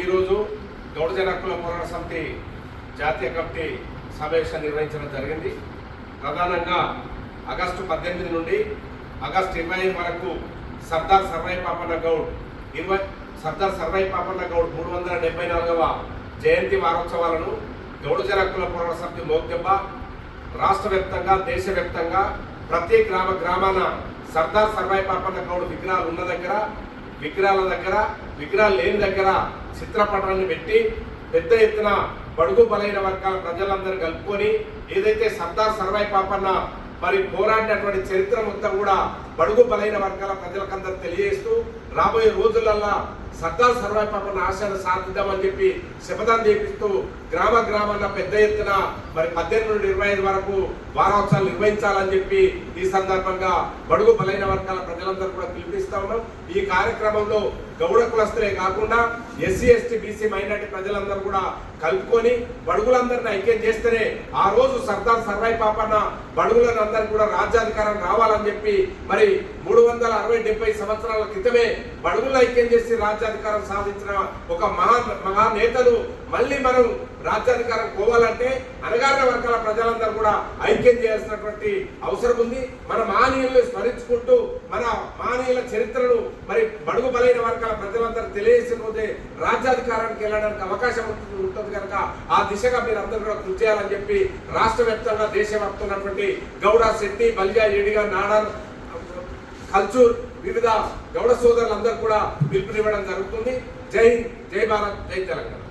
ఈరోజు గౌడజన హక్కుల పోరాట సమితి జాతీయ కమిటీ సమావేశం నిర్వహించడం జరిగింది. ప్రధానంగా ఆగస్టు పద్దెనిమిది నుండి ఆగస్టు ఇరవై వరకు సర్దార్ సర్వై పాపన్న గౌడ్ ఇరవై సర్దార్ సర్వై పాపన్న గౌడ్ మూడు వందల డెబ్బై నాలుగవ జయంతి వారోత్సవాలను గౌడజన హక్కుల పోరాట సమితి మోగ్దెబ్బ రాష్ట్ర వ్యాప్తంగా దేశవ్యాప్తంగా ప్రతి గ్రామ గ్రామాన సర్దార్ సర్వై పాపన్న గౌడ్ విగ్రహాలు ఉన్న దగ్గర విగ్రహాల దగ్గర విగ్రహాలు లేని దగ్గర చిత్రపటాన్ని పెట్టి పెద్ద ఎత్తున బడుగు బలైన వర్గాల ప్రజలందరూ కలుపుకొని ఏదైతే సర్దార్ సర్వై పాపన్న మరి పోరాడినటువంటి చరిత్ర మొత్తం కూడా బడుగు బలైన వర్గాల ప్రజలకందరూ తెలియజేస్తూ రాబోయే రోజులల్లా సర్దార్ సర్వాయి పాపన్న ఆశయాన్ని సాధిద్దామని చెప్పి శపథం చేపిస్తూ గ్రామ గ్రామాల పెద్ద ఎత్తున మరి పద్దెనిమిది నుండి ఇరవై ఐదు వరకు వారోత్సవాలు నిర్వహించాలని చెప్పి ఈ సందర్భంగా బడుగు బలైన వర్గాల ప్రజలందరూ కూడా పిలిపిస్తా ఉన్నాం. ఈ కార్యక్రమంలో గౌడ కులస్తులే కాకుండా ఎస్సీ ఎస్టీ బీసీ మైనార్టీ ప్రజలందరూ కూడా కలుపుకొని బడుగులందరిని ఐక్యం చేస్తేనే ఆ రోజు సర్దార్ సర్వాయి పాపన్న బడుగులను అందరూ కూడా రాజ్యాధికారం రావాలని చెప్పి మరి మూడు వందల అరవై డెబ్బై సంవత్సరాల క్రితమే బడుగులు ఐక్యం చేసి రాజ్యాధికారం సాధించిన ఒక మహా మహానేతలు మళ్ళీ మనం రాజ్యాధికారం పోవాలంటే అనగారిన వర్గాల ప్రజలందరూ కూడా ఐక్యం చేయాల్సినటువంటి అవసరం ఉంది. మన మానీయుల్ని స్మరించుకుంటూ మన మానీయుల చరిత్రను మరి బడుగు బలైన వర్గాల ప్రజలందరూ తెలియజేసిన పోతే రాజ్యాధికారానికి వెళ్ళడానికి అవకాశం ఉంటుంది ఉంటుంది కనుక ఆ దిశగా మీరు అందరూ కూడా కృషి చేయాలని చెప్పి రాష్ట్ర వ్యాప్తంగా దేశవ్యాప్తంగా ఉన్నటువంటి గౌడ శెట్టి బలియా ఏడిగా నాడార్ కల్చూర్ వివిధ గౌడ సోదరులందరూ కూడా పిలుపునివ్వడం జరుగుతుంది. జై జై భారత్ జై తెలంగాణ.